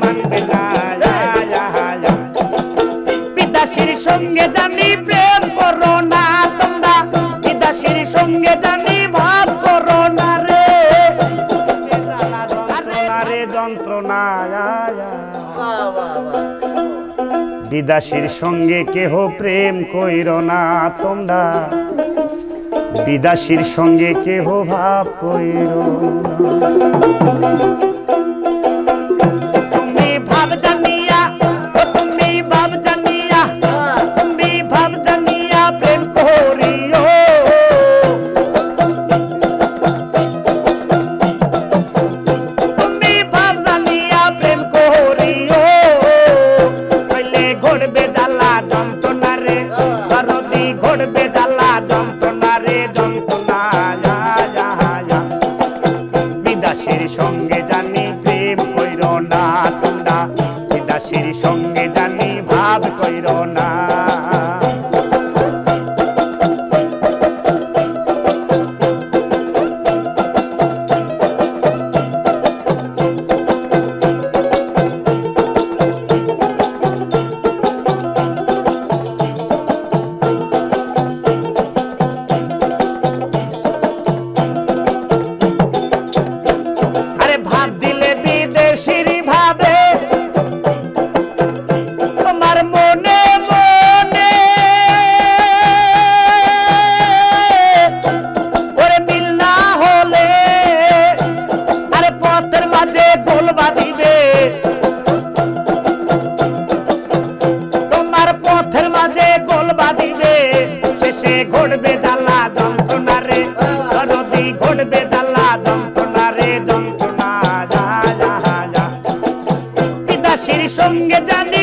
মানবে বিদাসীর সঙ্গে প্রেম না না রে। বিদাসীর সঙ্গে কেহ প্রেম কইর না তোমরা। বিদাসীর সঙ্গে কেহ ভাব কইর না। ঘটবে জ্বালা যন্ত্রণা রে। দরদি ঘটবে জ্বালা যন্ত্রণা রে, যন্ত্রণা, যা যা যা। পিতাশ্রীর সঙ্গে জানি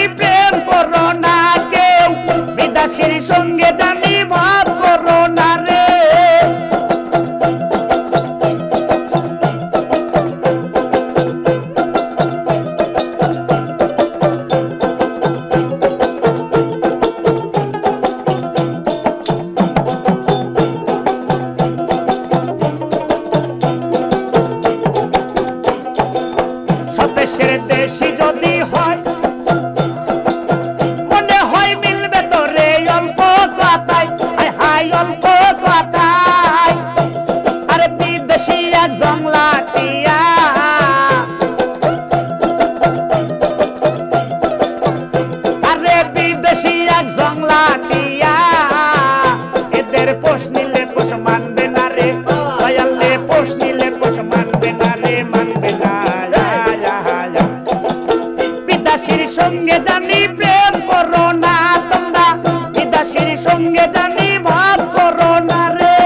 জানি প্রেম করো না তোমরা বিদাসীর সঙ্গে জানি ভাব করো না রে।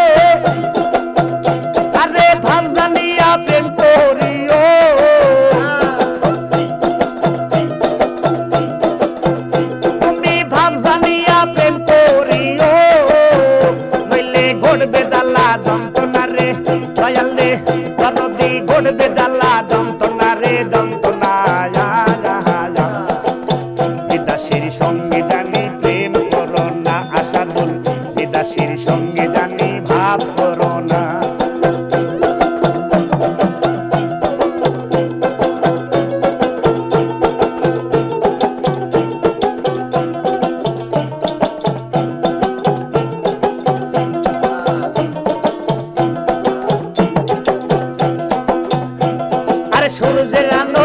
আরে ভালো জানিয়া প্রেম করিও। তুমি ভালো জানিয়া প্রেম করিও। নইলে ঘটবে জ্বালা luz de la noche.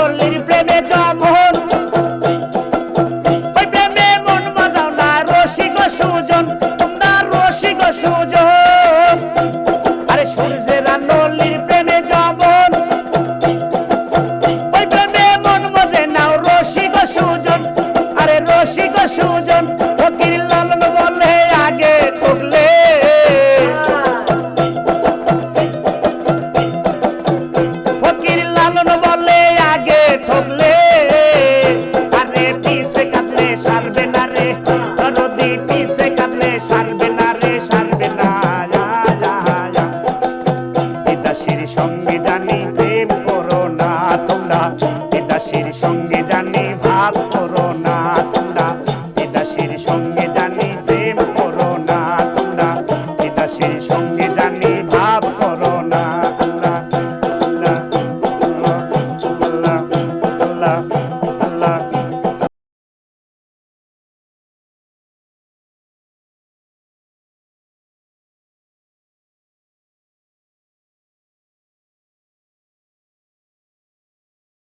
रे